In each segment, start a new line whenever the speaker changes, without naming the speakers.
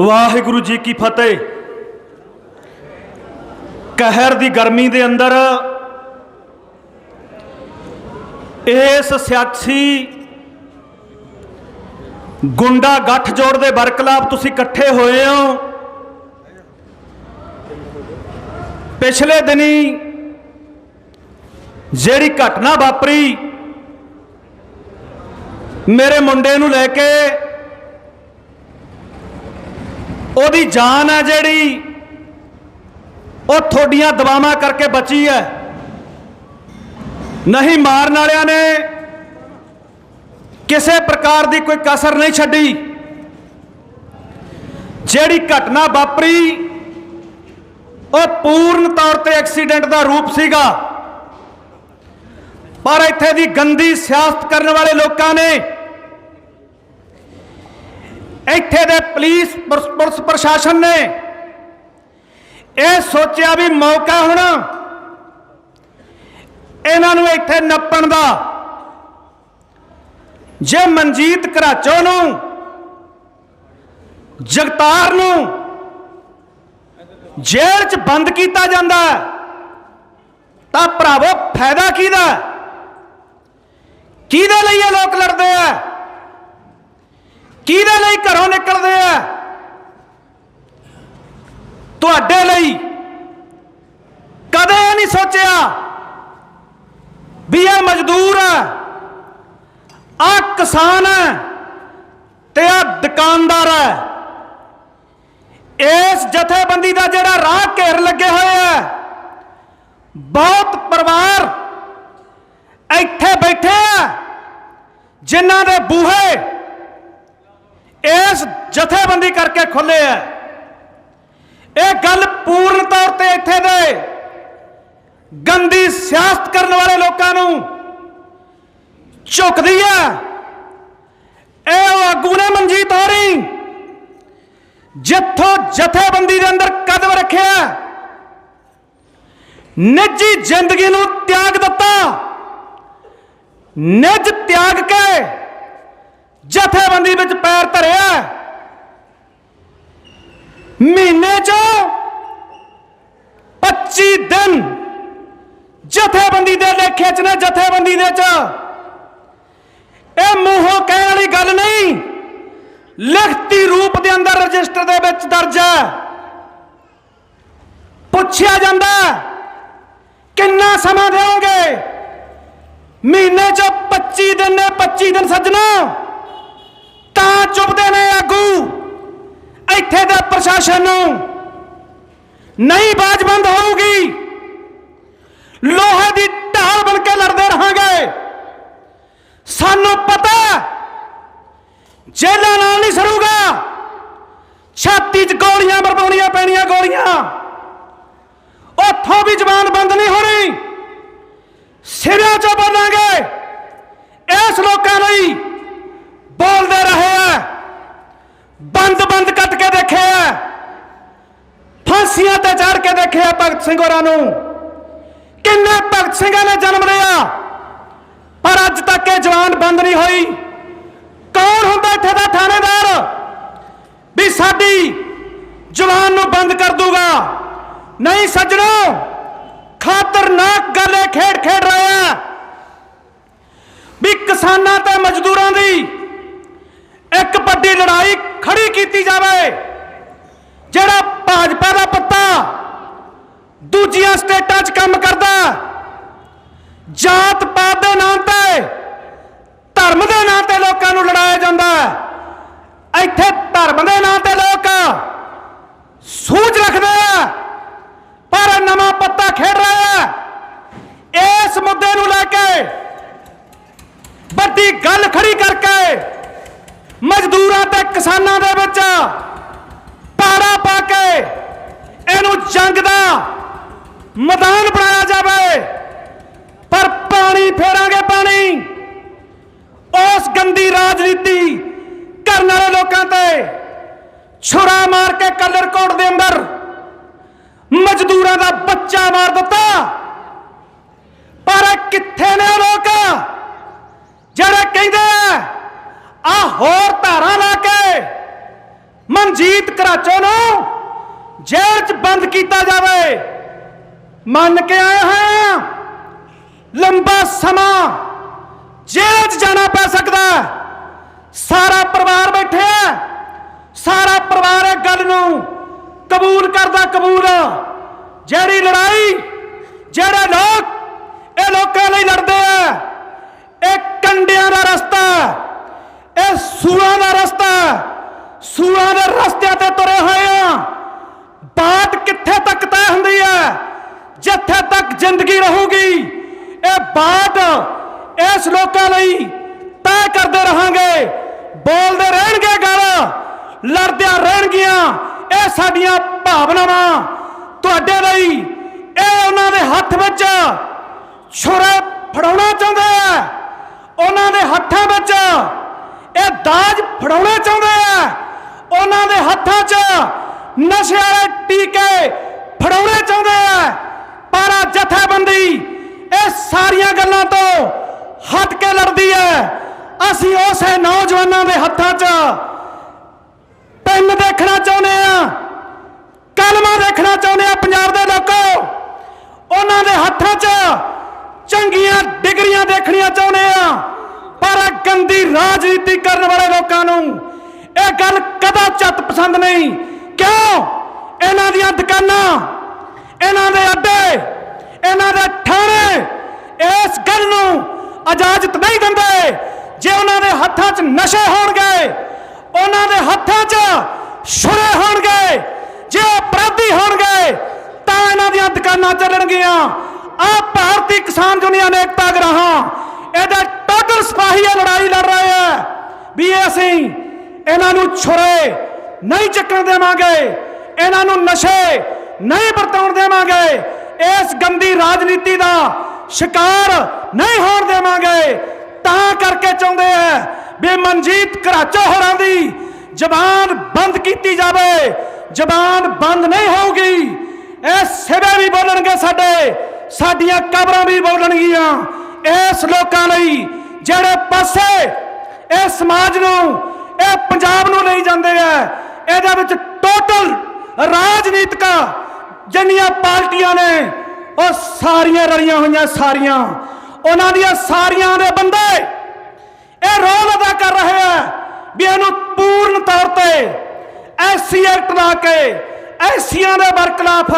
ਵਾਹਿਗੁਰੂ ਜੀ ਕੀ ਫਤਿਹ। ਕਹਿਰ ਦੀ ਗਰਮੀ ਦੇ ਅੰਦਰ ਇਸ ਸਿਆਸੀ ਗੁੰਡਾ ਗੱਠ ਜੋੜ ਦੇ ਵਰਕਲਾਪ ਤੁਸੀਂ ਇਕੱਠੇ ਹੋਏ ਹੋ। ਪਿਛਲੇ ਦਿਨੀ ਜਿਹੜੀ ਘਟਨਾ ਵਾਪਰੀ, ਮੇਰੇ ਮੁੰਡੇ ਨੂੰ ਲੈ ਕੇ ਉਹਦੀ ਜਾਨ ਹੈ ਜਿਹੜੀ, ਉਹ ਤੁਹਾਡੀਆਂ ਦਵਾਵਾਂ ਕਰਕੇ ਬਚੀ ਹੈ। ਨਹੀਂ ਮਾਰਨ ਵਾਲਿਆਂ ਨੇ ਕਿਸੇ ਪ੍ਰਕਾਰ ਦੀ ਕੋਈ ਕਸਰ ਨਹੀਂ ਛੱਡੀ। ਜਿਹੜੀ ਘਟਨਾ ਵਾਪਰੀ, ਉਹ ਪੂਰਨ ਤੌਰ ਤੇ ਐਕਸੀਡੈਂਟ ਦਾ ਰੂਪ ਸੀਗਾ। ਪਰ ਇੱਥੇ ਦੀ ਗੰਦੀ ਸਿਆਸਤ ਕਰਨ ਵਾਲੇ ਲੋਕਾਂ ਨੇ ਇੱਥੇ ਦੇ ਪੁਲਿਸ ਪੁਲਿਸ ਪੁਲਿਸ ਪ੍ਰਸ਼ਾਸਨ ਨੇ ਇਹ ਸੋਚਿਆ ਵੀ ਮੌਕਾ ਹੁਣ ਇਹਨਾਂ ਨੂੰ ਇੱਥੇ ਨੱਪਣ ਦਾ। ਜੇ ਮਨਜੀਤ ਕਰਾਚੋ ਨੂੰ, ਜਗਤਾਰ ਨੂੰ ਜੇਲ੍ਹ 'ਚ ਬੰਦ ਕੀਤਾ ਜਾਂਦਾ ਤਾਂ ਭਰਾਵੋ ਫਾਇਦਾ ਕਿਹਦਾ? ਕਿਹਦੇ ਲਈ ਇਹ ਲੋਕ ਲੜਦੇ ਆ? ਕਿਹਦੇ ਲਈ ਘਰੋਂ ਨਿਕਲਦੇ ਆ? ਤੁਹਾਡੇ ਲਈ। ਕਦੇ ਨਹੀਂ ਸੋਚਿਆ ਵੀ ਇਹ ਮਜ਼ਦੂਰ ਹੈ ਆ ਕਿਸਾਨ ਹੈ ਤੇ ਆ ਦੁਕਾਨਦਾਰ ਹੈ ਇਸ ਜਥੇਬੰਦੀ ਦਾ ਜਿਹੜਾ ਰਾਹ ਘੇਰ ਲੱਗੇ ਹੋਏ ਆ, ਬਹੁਤ ਪਰਿਵਾਰ ਇੱਥੇ ਬੈਠੇ ਆ, ਜਿਨ੍ਹਾਂ ਦੇ ਬੂਹੇ ਇਸ ਜਥੇਬੰਦੀ ਕਰਕੇ ਖੁੱਲੇ ਆ। ਇਹ ਗੱਲ ਪੂਰਨ ਤੌਰ ਤੇ ਇੱਥੇ ਦੇ ਗੰਦੀ ਸਿਆਸਤ ਕਰਨ ਵਾਲੇ ਲੋਕਾਂ ਨੂੰ ਝੁਕਦੀ ਆ। ਇਹ ਉਹ ਆਗੂ ਨੇ ਮਨਜੀਤ ਹੋਰੀ ਜਿੱਥੋਂ ਜਥੇਬੰਦੀ ਦੇ ਅੰਦਰ ਕਦਮ ਰੱਖਿਆ, ਨਿੱਜੀ ਜ਼ਿੰਦਗੀ ਨੂੰ ਤਿਆਗ ਦਿੱਤਾ, ਨਿੱਜ ਤਿਆਗ ਕੇ ਜਥੇਬੰਦੀ ਵਿੱਚ ਪੈਰ ਧਰਿਆ। ਮਹੀਨੇ ਚੋਂ 25 ਦਿਨ ਜਥੇਬੰਦੀ ਦੇ ਲੇਖੇ ਚ ਨੇ, ਜਥੇਬੰਦੀ ਦੇ ਚ। ਇਹ ਮੂੰਹੋਂ ਕਹਿਣ ਵਾਲੀ ਗੱਲ ਨਹੀਂ। ਲਿਖਤੀ ਰੂਪ ਦੇ ਅੰਦਰ ਰਜਿਸਟਰ ਦੇ ਵਿੱਚ ਦਰਜ ਹੈ। ਪੁੱਛਿਆ ਜਾਂਦਾ ਕਿੰਨਾ ਸਮਾਂ ਦੇਵੋਗੇ ਮਹੀਨੇ ਚ 25 ਦਿਨ ਨੇ 25 ਦਿਨ ਸੱਜਣਾ। ਤਾਂ ਚੁੱਪਦੇ ਨੇ ਆਗੂ। ਇੱਥੇ ਦੇ ਪ੍ਰਸ਼ਾਸਨ ਨੂੰ ਨਹੀਂ ਬਾਜ ਬੰਦ ਹੋਊਗੀ। ਲੋਹੇ ਦੀ ਢਾਲ ਬਣ ਕੇ ਲੜਦੇ ਰਹਾਂਗੇ। ਸਾਨੂੰ ਪਤਾ ਜੇਲਾਂ ਨਾਲ ਨਹੀਂ ਸਰੂਗਾ। ਛਾਤੀ 'ਚ ਗੋਲੀਆਂ ਬਰਬਾਉਣੀਆਂ ਪੈਣੀਆਂ ਗੋਲੀਆਂ। ਉੱਥੋਂ ਵੀ ਜ਼ਬਾਨ ਬੰਦ ਨਹੀਂ ਹੋਣੀ। ਸਿਰਾਂ 'ਚੋਂ ਬੋਲਾਂਗੇ ਇਸ ਲੋਕਾਂ ਲਈ ਬੋਲਦੇ ਰਹੇ ਆ ਬੰਦ ਬੰਦ ਕੱਟ ਕੇ ਦੇਖਿਆ। ਫਾਂਸੀਆਂ ਤੇ ਚੜ ਕੇ ਦੇਖਿਆ ਭਗਤ ਸਿੰਘ ਹੋਰਾਂ ਨੂੰ। ਕਿੰਨੇ ਭਗਤ ਸਿੰਘਾਂ ਨੇ ਜਨਮ ਲਿਆ। ਪਰ ਅੱਜ ਤੱਕ ਇਹ ਜਵਾਨ ਬੰਦ ਨਹੀਂ ਹੋਈ। ਕੌਣ ਹੁੰਦਾ ਇੱਥੇ ਦਾ ਥਾਣੇਦਾਰ? ਵੀ ਸਾਡੀ ਜਵਾਨ ਨੂੰ ਬੰਦ ਕਰ ਦੂਗਾ। ਨਹੀਂ ਸੱਜਣੋ, ਖਾਤਰਨਾਕ ਗੱਲ ਇਹ ਖੇਡ ਖੇਡ ਰਹੇ। ਆ ਵੀ ਕਿਸਾਨਾਂ ਤੇ ਮਜ਼ਦੂਰਾਂ ਦੀ ਇੱਕ ਵੱਡੀ ਲੜਾਈ ਖੜੀ ਕੀਤੀ ਜਾਵੇ, ਜਿਹੜਾ ਭਾਜਪਾ ਦਾ ਪੱਤਾ ਦੂਜੀਆਂ ਸਟੇਟਾਂ 'ਚ ਕੰਮ ਕਰਦਾ ਜਾਤ ਪਾਤ ਦੇ ਨਾਂ ਤੇ, ਧਰਮ ਦੇ ਨਾਂ ਤੇ ਲੋਕਾਂ ਨੂੰ ਲੜਾਇਆ ਜਾਂਦਾ ਹੈ। ਇੱਥੇ ਧਰਮ ਦੇ ਨਾਂ ਤੇ ਲੋਕ ਸੂਝ ਰੱਖਦੇ ਆ ਪਰ ਇਹ ਨਵਾਂ ਪੱਤਾ ਖੇਡ ਰਿਹਾ ਹੈ ਇਸ ਮੁੱਦੇ ਨੂੰ ਲੈ ਕੇ ਵੱਡੀ ਗੱਲ ਖੜੀ ਕਰਕੇ ਮਜ਼ਦੂਰਾਂ ਦੇ ਵਿੱਚ ਪਾੜਾ ਪਾ ਕੇ ਇਹਨੂੰ ਜੰਗ ਦਾ ਮੈਦਾਨ ਬਣਾਇਆ ਜਾਵੇ। ਪਰ ਪਾਣੀ ਫੇਰਾਂਗੇ ਪਾਣੀ। ਉਸ ਗੰਦੀ ਰਾਜਨੀਤੀ ਕਰਨ ਵਾਲੇ ਲੋਕਾਂ ਤੇ ਛੁਰਾ ਮਾਰ ਕੇ ਕਲਰ ਕੋਟ ਦੇ ਅੰਦਰ ਮਜ਼ਦੂਰਾਂ ਦਾ ਬੱਚਾ ਮਾਰ ਦਿੱਤਾ। ਪਰ ਕਿੱਥੇ ਨੇ ਲੋਕ? ਜਿਹੜੇ ਕਹਿੰਦੇ ਆ ਆ ਹੋਰ ਧਾਰਾ ਲਾ ਕੇ ਮਨਜੀਤ ਕਰਾਚੋ ਨੂੰ ਜੇਲ੍ਹ 'ਚ ਬੰਦ ਕੀਤਾ ਜਾਵੇ। ਮੰਨ ਕੇ ਆਏ ਹਾਂ ਲੰਬਾ ਸਮਾਂ ਜੇਲ੍ਹ 'ਚ ਜਾਣਾ ਪੈ ਸਕਦਾ ਸਾਰਾ ਪਰਿਵਾਰ ਬੈਠਿਆ ਹੈ। ਸਾਰਾ ਪਰਿਵਾਰ ਇਹ ਗੱਲ ਨੂੰ ਕਬੂਲ ਕਰਦਾ ਕਬੂਲ। ਜਿਹੜੀ ਲੜਾਈ, ਜਿਹੜੇ ਲੋਕ ਇਹ ਲੋਕਾਂ ਲਈ ਲੜਦੇ ਆ, ਇਹ ਕੰਡਿਆਂ ਦਾ ਰਸਤਾ। ਸੂਆਂ ਦਾ ਰਸਤਾ ਹੈ। ਦੇ ਰਸਤਿਆਂ ਤੇ ਤੁਰੇ ਹੋਏ ਆ। ਬਾਤ ਕਿੱਥੇ ਤੱਕ ਤੈਅ ਹੁੰਦੀ ਹੈ? ਜਿੱਥੇ ਤੱਕ ਜ਼ਿੰਦਗੀ ਰਹੂਗੀ, ਇਹ ਬਾਤ ਇਸ ਲੋਕਾਂ ਲਈ ਤੈਅ ਕਰਦੇ ਰਹਾਂਗੇ। ਬੋਲਦੇ ਰਹਿਣਗੇ ਗੱਲ, ਲੜਦਿਆਂ ਰਹਿਣਗੀਆਂ, ਇਹ ਸਾਡੀਆਂ ਭਾਵਨਾਵਾਂ। ਤੁਹਾਡੇ ਲਈ ਇਹ ਉਹਨਾਂ ਦੇ ਹੱਥ ਵਿੱਚ ਛੁਰਾ ਫੜਾਉਣਾ ਚਾਹੁੰਦੇ ਆ। ਉਹਨਾਂ ਦੇ ਹੱਥਾਂ ਵਿੱਚ ਇਹ ਦਾਜ ਫੜਾਉਣਾ ਚਾਹੁੰਦੇ ਆ। ਉਹਨਾਂ ਦੇ ਹੱਥਾਂ 'ਚ ਨਸ਼ੇ ਵਾਲੇ ਟੀਕੇ ਫੜਾਉਣੇ ਚਾਹੁੰਦੇ ਆ। ਪਰ ਆ ਜਥੇਬੰਦੀ ਇਹ ਸਾਰੀਆਂ ਗੱਲਾਂ ਤੋਂ ਹਟ ਕੇ ਲੜਦੀ ਹੈ। ਅਸੀਂ ਉਸੇ ਨੌਜਵਾਨਾਂ ਦੇ ਹੱਥਾਂ 'ਚ ਪੈਨ ਦੇਖਣਾ ਚਾਹੁੰਦੇ ਆ, ਕਲਮਾ ਦੇਖਣਾ ਚਾਹੁੰਦੇ ਆ ਪੰਜਾਬ ਦੇ ਲੋਕੋ। ਉਹਨਾਂ ਦੇ ਹੱਥਾਂ 'ਚ ਚੰਗੀਆਂ ਡਿਗਰੀਆਂ ਦੇਖਣੀਆਂ ਚਾਹੁੰਦੇ ਆ। ਪਰ ਇਹ ਗੰਦੀ ਰਾਜਨੀਤੀ ਕਰਨ ਵਾਲੇ ਲੋਕਾਂ ਨੂੰ ਇਹ ਗੱਲ ਕਦਾ ਚੱਤ ਪਸੰਦ ਨਹੀਂ। ਕਿਉਂ? ਇਹਨਾਂ ਦੀਆਂ ਦੁਕਾਨਾਂ, ਇਹਨਾਂ ਦੇ ਅੱਡੇ, ਇਹਨਾਂ ਦੇ ਥਾਣੇ ਇਸ ਗੱਲ ਨੂੰ ਇਜਾਜ਼ਤ ਨਹੀਂ ਦਿੰਦੇ ਜੇ ਉਹਨਾਂ ਦੇ ਹੱਥਾਂ 'ਚ ਨਸ਼ੇ ਹੋਣਗੇ, ਉਹਨਾਂ ਦੇ ਹੱਥਾਂ 'ਚ ਛੁਰੇ ਹੋਣਗੇ, ਜੇ ਅਪਰਾਧੀ ਹੋਣਗੇ, ਤਾਂ ਇਹਨਾਂ ਦੀਆਂ ਦੁਕਾਨਾਂ ਚੱਲਣਗੀਆਂ। ਆ ਭਾਰਤੀ ਕਿਸਾਨ ਯੂਨੀਅਨ ਏਕਤਾ ਗਰਾਹਾਂ, ਇਹਦੇ ਟੋਟਲ ਸਿਪਾਹੀ ਇਹ ਲੜਾਈ ਲੜ ਰਹੇ ਆ। ਵੀ ਅਸੀਂ ਇਹਨਾਂ ਨੂੰ ਛੁਰੇ ਨਹੀਂ ਚੱਕਣ ਦੇਵਾਂਗੇ, ਇਹਨਾਂ ਨੂੰ ਨਸ਼ੇ ਨਹੀਂ ਵਰਤਾਉਣ ਦੇਵਾਂਗੇ, ਇਸ ਗੰਦੀ ਰਾਜਨੀਤੀ ਦਾ ਸ਼ਿਕਾਰ ਨਹੀਂ ਹੋਣ ਦੇਵਾਂਗੇ। ਤਾਂ ਕਰਕੇ ਚਾਹੁੰਦੇ ਆ ਵੀ ਮਨਜੀਤ ਘਰਾਚੋ ਹੋਰਾਂ ਦੀ ਜ਼ਬਾਨ ਬੰਦ ਕੀਤੀ ਜਾਵੇ। ਜ਼ਬਾਨ ਬੰਦ ਨਹੀਂ ਹੋਊਗੀ। ਇਹ ਸਿਵੇ ਵੀ ਬੋਲਣਗੇ ਸਾਡੇ, ਸਾਡੀਆਂ ਕਬਰਾਂ ਵੀ ਬੋਲਣਗੀਆਂ। ਇਸ ਲੋਕਾਂ ਲਈ ਜਿਹੜੇ ਪਾਸੇ ਇਹ ਸਮਾਜ ਨੂੰ, ਇਹ ਪੰਜਾਬ ਨੂੰ ਲਈ ਜਾਂਦੇ ਆ, ਇਹਦੇ ਵਿੱਚ ਟੋਟਲ ਰਾਜਨੀਤਿਕ ਜਿੰਨੀਆਂ ਪਾਰਟੀਆਂ ਨੇ, ਉਹ ਸਾਰੀਆਂ ਰਲੀਆਂ ਹੋਈਆਂ ਸਾਰੀਆਂ। ਉਹਨਾਂ ਦੀਆਂ ਸਾਰੀਆਂ ਦੇ ਬੰਦੇ ਇਹ ਰੋਲ ਅਦਾ ਕਰ ਰਹੇ ਆ ਵੀ ਇਹਨੂੰ ਪੂਰਨ ਤੌਰ ਤੇ ਐਸਸੀ ਐਕਟ ਲਾ ਕੇ ਐਸੀਆਂ ਦੇ ਬਰਖਲਾਫ,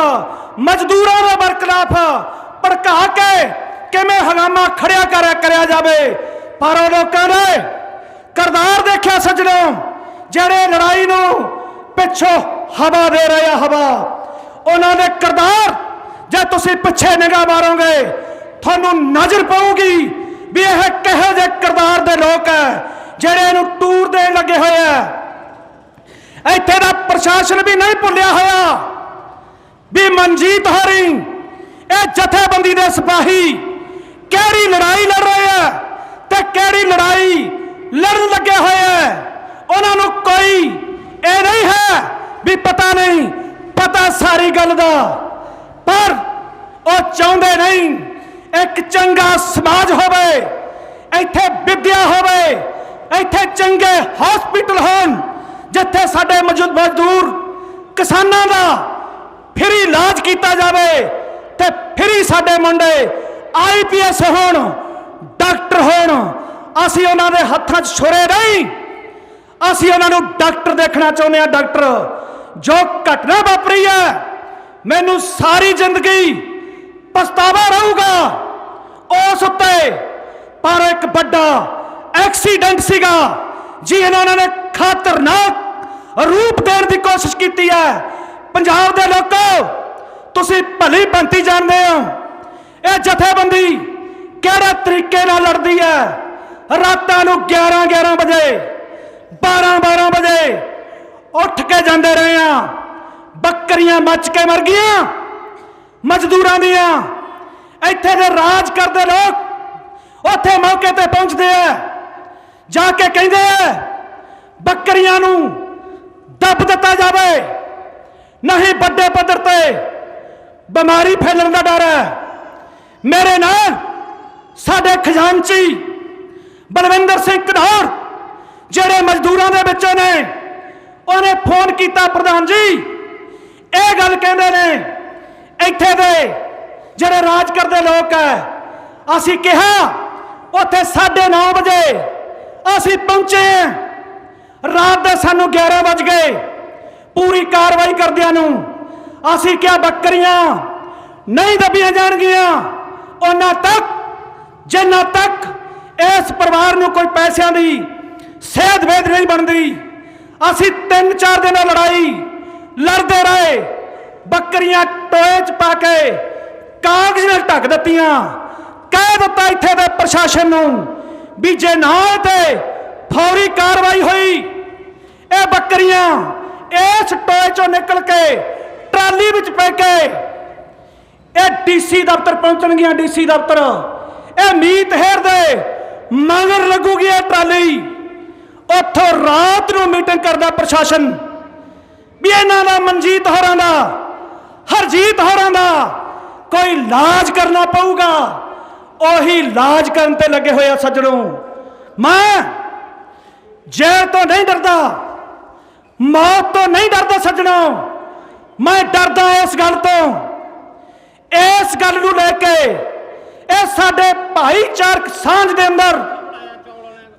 ਮਜ਼ਦੂਰਾਂ ਦੇ ਬਰਖਲਾਫ ਭੜਕਾ ਕੇ ਕਿਵੇਂ ਹਗਾਮਾ ਖੜਿਆ ਕਰਿਆ ਕਰਿਆ ਜਾਵੇ। ਪਰ ਉਹ ਲੋਕਾਂ ਨੇ ਕਰਦਾਰ ਦੇਖਿਆ ਸੱਜਣੋ, ਜਿਹੜੇ ਲੜਾਈ ਨੂੰ ਪਿੱਛੋਂ ਹਵਾ ਦੇ ਰਹੇ ਆ, ਹਵਾ। ਉਹਨਾਂ ਦੇ ਕਰਦਾਰ ਜੇ ਤੁਸੀਂ ਪਿੱਛੇ ਨਿਗਾਹ ਮਾਰੋਗੇ, ਤੁਹਾਨੂੰ ਨਜ਼ਰ ਪਾਊਗੀ ਵੀ ਇਹ ਕਿਹੋ ਜਿਹੇ ਕਰਦਾਰ ਦੇ ਲੋਕ ਹੈ ਜਿਹੜੇ ਇਹਨੂੰ ਟੂਰ ਦੇਣ ਲੱਗੇ ਹੋਏ ਆ। ਇੱਥੇ ਦਾ ਪ੍ਰਸ਼ਾਸਨ ਵੀ ਨਹੀਂ ਭੁੱਲਿਆ ਹੋਇਆ ਵੀ ਮਨਜੀਤ ਹਰੀ, ਇਹ ਜਥੇਬੰਦੀ ਦੇ ਸਿਪਾਹੀ ਕਿਹੜੀ ਲੜਾਈ ਲੜ ਰਹੇ ਕਿਹੜੀ ਲੜਾਈ ਲੜਨ ਲੱਗੇ ਹੋਏ ਆ ਉਹਨਾਂ ਨੂੰ ਕੋਈ ਇਹ ਨਹੀਂ ਹੈ ਵੀ ਪਤਾ ਨਹੀਂ, ਪਤਾ ਸਾਰੀ ਗੱਲ ਦਾ। ਪਰ ਉਹ ਚਾਹੁੰਦੇ ਨਹੀਂ ਇੱਕ ਚੰਗਾ ਸਮਾਜ ਹੋਵੇ, ਇੱਥੇ ਵਿਦਿਆ ਹੋਵੇ, ਇੱਥੇ ਚੰਗੇ ਹਸਪੀਟਲ ਹੋਣ, ਜਿੱਥੇ ਸਾਡੇ ਮਜ਼ਦੂਰ ਕਿਸਾਨਾਂ ਦਾ ਫਰੀ ਇਲਾਜ ਕੀਤਾ ਜਾਵੇ ਤੇ ਫਰੀ ਸਾਡੇ ਮੁੰਡੇ ਆਈਪੀਐਸ ਹੋਣ, ਡਾਕਟਰ ਹੋਣ ਅਸੀਂ ਉਹਨਾਂ ਦੇ ਹੱਥਾਂ 'ਚ ਛੁਰੇ ਨਹੀਂ। ਅਸੀਂ ਉਹਨਾਂ ਨੂੰ ਡਾਕਟਰ ਦੇਖਣਾ ਚਾਹੁੰਦੇ ਆ ਡਾਕਟਰ। ਜੋ ਘਟਨਾ ਵਾਪਰੀ ਹੈ, ਮੈਨੂੰ ਸਾਰੀ ਜ਼ਿੰਦਗੀ ਪਛਤਾਵਾ ਰਹੂਗਾ ਉਸ ਉੱਤੇ। ਪਰ ਇੱਕ ਵੱਡਾ ਐਕਸੀਡੈਂਟ ਸੀਗਾ ਜੀ ਇਹਨਾਂ ਨੇ ਖਤਰਨਾਕ ਰੂਪ ਦੇਣ ਦੀ ਕੋਸ਼ਿਸ਼ ਕੀਤੀ ਹੈ। ਪੰਜਾਬ ਦੇ ਲੋਕੋ, ਤੁਸੀਂ ਭਲੀ ਬੰਤੀ ਜਾਣਦੇ ਹੋ। ਇਹ ਜਥੇਬੰਦੀ ਕਿਹੜੇ ਤਰੀਕੇ ਨਾਲ ਲੜਦੀ ਹੈ? ਰਾਤਾਂ ਨੂੰ 11 11 ਵਜੇ 12 12 ਵਜੇ ਉੱਠ ਕੇ ਜਾਂਦੇ ਰਹੇ ਆ ਬੱਕਰੀਆਂ ਮੱਚ ਕੇ ਮਰ ਗਈਆਂ, ਮਜ਼ਦੂਰਾਂ ਦੀਆਂ। ਇੱਥੇ ਦੇ ਰਾਜ ਕਰਦੇ ਲੋਕ ਉੱਥੇ ਮੌਕੇ ਤੇ ਪਹੁੰਚਦੇ ਆ। ਜਾ ਕੇ ਕਹਿੰਦੇ ਆ, ਬੱਕਰੀਆਂ ਨੂੰ ਦੱਬ ਦਿੱਤਾ ਜਾਵੇ, ਨਹੀਂ ਵੱਡੇ ਪੱਧਰ ਤੇ ਬਿਮਾਰੀ ਫੈਲਣ ਦਾ ਡਰ ਹੈ। ਮੇਰੇ ਨਾਲ ਸਾਡੇ ਖਜ਼ਾਨਚੀ ਬਲਵਿੰਦਰ ਸਿੰਘ ਕਨੌਰ, ਜਿਹੜੇ ਮਜ਼ਦੂਰਾਂ ਦੇ ਵਿੱਚੋਂ ਨੇ, ਉਹਨੇ ਫੋਨ ਕੀਤਾ ਪ੍ਰਧਾਨ ਜੀ। ਇਹ ਗੱਲ ਕਹਿੰਦੇ ਨੇ, ਇੱਥੇ ਦੇ ਜਿਹੜੇ ਰਾਜ ਕਰਦੇ ਲੋਕ ਐ, ਅਸੀਂ ਕਿਹਾ, ਉੱਥੇ 9:30 ਵਜੇ ਅਸੀਂ ਪਹੁੰਚੇ ਹਾਂ। ਰਾਤ ਦੇ ਸਾਨੂੰ 11 ਵਜ ਗਏ। ਪੂਰੀ ਕਾਰਵਾਈ ਕਰਦਿਆਂ ਨੂੰ ਅਸੀਂ ਕਿਹਾ, ਬੱਕਰੀਆਂ ਨਹੀਂ ਦੱਬੀਆਂ ਜਾਣਗੀਆਂ। ਉਹਨਾਂ ਤੱਕ, ਜਿੰਨਾ ਤੱਕ ਇਸ ਪਰਿਵਾਰ ਨੂੰ ਕੋਈ ਪੈਸਿਆਂ ਦੀ ਸਿਹਤ ਵੇਦ ਨਹੀਂ ਬਣਦੀ। ਅਸੀਂ ਤਿੰਨ ਚਾਰ ਦਿਨਾਂ ਲੜਾਈ, ਲੜਦੇ ਰਹੇ, ਬੱਕਰੀਆਂ ਟੋਏ 'ਚ ਪਾ ਕੇ ਕਾਗਜ਼ ਨਾਲ ਢੱਕ ਦਿੱਤੀਆਂ। ਕਹਿ ਦਿੱਤਾ ਇੱਥੇ ਦੇ ਪ੍ਰਸ਼ਾਸਨ ਨੂੰ ਵੀ ਜੇ ਨਾ ਇਹ ਤੇ ਫੌਰੀ ਕਾਰਵਾਈ ਹੋਈ, ਇਹ ਬੱਕਰੀਆਂ ਇਸ ਟੋਏ 'ਚੋਂ ਨਿਕਲ ਕੇ ਟਰਾਲੀ ਵਿੱਚ ਪੈ ਕੇ ਇਹ ਡੀਸੀ ਦਫ਼ਤਰ ਪਹੁੰਚਣਗੀਆਂ, ਡੀਸੀ ਦਫ਼ਤਰ। ਇਹ ਮੀਤ ਮਗਰ ਲੱਗੂਗੀ ਇਹ ਟਰਾਲੀ ਉੱਥੋਂ ਰਾਤ ਨੂੰ ਮੀਟਿੰਗ ਕਰਦਾ ਪ੍ਰਸ਼ਾਸਨ। ਵੀ ਇਹਨਾਂ ਦਾ, ਮਨਜੀਤ ਹੋਰਾਂ ਦਾ, ਹਰਜੀਤ ਹੋਰਾਂ ਦਾ ਕੋਈ ਲਾਜ ਕਰਨਾ ਪਊਗਾ। ਉਹੀ ਇਲਾਜ ਕਰਨ ਤੇ ਲੱਗੇ ਹੋਏ ਆ ਸੱਜਣੋ। ਮੈਂ ਜੇਲ੍ਹ ਤੋਂ ਨਹੀਂ ਡਰਦਾ, ਮੌਤ ਤੋਂ ਨਹੀਂ ਡਰਦਾ ਸੱਜਣੋ। ਮੈਂ ਡਰਦਾ ਇਸ ਗੱਲ ਤੋਂ। ਇਸ ਗੱਲ ਨੂੰ ਲੈ ਕੇ ਇਹ ਸਾਡੇ ਭਾਈਚਾਰਕ ਸਾਂਝ ਦੇ ਅੰਦਰ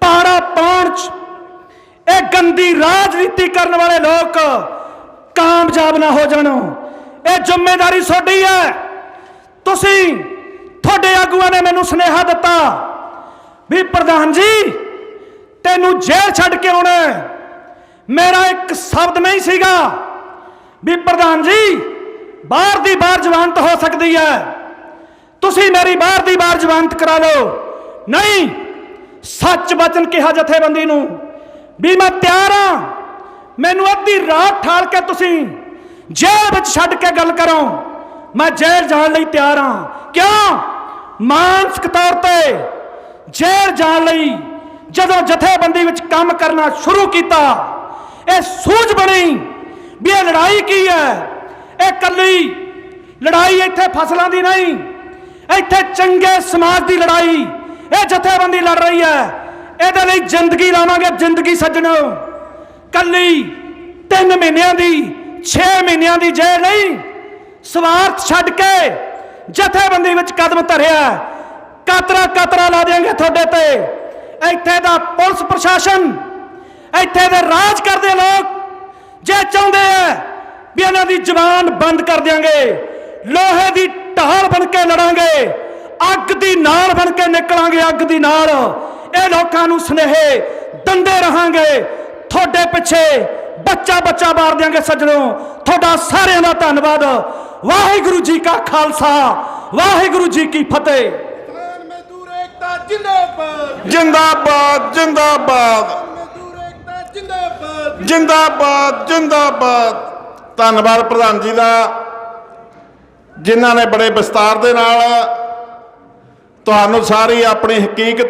ਪਾੜਾ ਪਾਉਣ ਚ ਇਹ ਗੰਦੀ ਰਾਜਨੀਤੀ ਕਰਨ ਵਾਲੇ ਲੋਕ ਕਾਮਯਾਬ ਨਾ ਹੋ ਜਾਣ। ਇਹ ਜ਼ਿੰਮੇਵਾਰੀ ਤੁਹਾਡੀ ਹੈ। ਤੁਸੀਂ ਤੁਹਾਡੇ ਆਗੂਆਂ ਨੇ ਮੈਨੂੰ ਸੁਨੇਹਾ ਦਿੱਤਾ ਵੀ ਪ੍ਰਧਾਨ ਜੀ, ਤੈਨੂੰ ਜੇਲ੍ਹ ਛੱਡ ਕੇ ਆਉਣਾ ਮੇਰਾ ਇੱਕ ਸ਼ਬਦ ਨਹੀਂ ਸੀਗਾ ਵੀ ਪ੍ਰਧਾਨ ਜੀ, ਬਾਹਰ ਦੀ ਬਾਹਰ ਜਵਾਨਤ ਹੋ ਸਕਦੀ ਹੈ। ਤੁਸੀਂ ਮੇਰੀ ਬਾਹਰ ਦੀ ਬਾਹਰ ਜ਼ਮਾਨਤ ਕਰਾ ਲਓ। ਨਹੀਂ, ਸੱਚ ਬਚਨ ਕਿਹਾ ਜਥੇਬੰਦੀ ਨੂੰ, ਵੀ ਮੈਂ ਤਿਆਰ ਹਾਂ। ਮੈਨੂੰ ਅੱਧੀ ਰਾਤ ਠਾਲ ਕੇ ਤੁਸੀਂ ਜੇਲ੍ਹ ਵਿੱਚ ਛੱਡ ਕੇ ਗੱਲ ਕਰੋ। ਮੈਂ ਜੇਲ੍ਹ ਜਾਣ ਲਈ ਤਿਆਰ ਹਾਂ। ਕਿਉਂ? ਮਾਨਸਿਕ ਤੌਰ ਤੇ ਜੇਲ੍ਹ ਜਾਣ ਲਈ ਜਦੋਂ ਜਥੇਬੰਦੀ ਵਿੱਚ ਕੰਮ ਕਰਨਾ ਸ਼ੁਰੂ ਕੀਤਾ, ਇਹ ਸੂਝ ਬਣੀ ਵੀ ਇਹ ਲੜਾਈ ਕੀ ਹੈ? ਇਹ ਕੱਲੀ ਲੜਾਈ ਇੱਥੇ ਫਸਲਾਂ ਦੀ ਨਹੀਂ ਇੱਥੇ ਚੰਗੇ ਸਮਾਜ ਦੀ ਲੜਾਈ, ਇਹ ਜਥੇਬੰਦੀ ਲੜ ਰਹੀ ਹੈ। ਇਹਦੇ ਲਈ ਜ਼ਿੰਦਗੀ ਲਾਵਾਂਗੇ, ਜ਼ਿੰਦਗੀ ਸੱਜਣੋ। ਕੱਲੀ 3 ਮਹੀਨਿਆਂ ਦੀ 6 ਮਹੀਨਿਆਂ ਦੀ ਜੇ ਨਹੀਂ, ਸਵਾਰਥ ਛੱਡ ਕੇ ਜਥੇਬੰਦੀ ਵਿੱਚ ਕਦਮ ਧਰਿਆ। ਕਾਤਰਾ ਕਾਤਰਾ ਲਾ ਦੇਾਂਗੇ ਤੁਹਾਡੇ ਤੇ। ਇੱਥੇ ਦਾ ਪੁਲਿਸ ਪ੍ਰਸ਼ਾਸਨ, ਇੱਥੇ ਦੇ ਰਾਜ ਕਰਦੇ ਲੋਕ ਜੇ ਚਾਹੁੰਦੇ ਆ ਵੀ ਇਹਨਾਂ ਦੀ ਜ਼ਬਾਨ ਬੰਦ ਕਰ ਦਿਆਂਗੇ। ਲੋਹੇ ਦੀ ਢਾਲ ਬਣ ਕੇ ਲੜਾਂਗੇ ਅੱਗ ਦੀ ਨਾਲ ਬਣ ਕੇ ਨਿਕਲਾਂਗੇ ਅੱਗ ਦੀ ਨਾਲ ਇਹ ਲੋਕਾਂ ਨੂੰ ਸੁਨੇਹੇ ਦੰਦੇ ਰਹਾਂਗੇ। ਤੁਹਾਡੇ ਪਿੱਛੇ ਬੱਚਾ ਬੱਚਾ ਮਾਰ ਦਿਆਂਗੇ ਸੱਜਣੋ। ਤੁਹਾਡਾ ਸਾਰਿਆਂ ਦਾ ਧੰਨਵਾਦ। ਵਾਹਿਗੁਰੂ ਜੀ ਕਾ ਖਾਲਸਾ ਵਾਹਿਗੁਰੂ ਜੀ ਕੀ ਫਤਿਹ।
ਜਿੰਦਾਬਾਦ। ਜਿੰਦਾਬਾਦ।
ਜਿੰਦਾਬਾਦ ਜਿੰਦਾਬਾਦ। ਧੰਨਵਾਦ ਪ੍ਰਧਾਨ ਜੀ ਦਾ। ਜਿਨ੍ਹਾਂ ਨੇ ਬੜੇ ਵਿਸਤਾਰ ਦੇ ਨਾਲ ਤੁਹਾਨੂੰ ਸਾਰੀ ਆਪਣੀ ਹਕੀਕਤ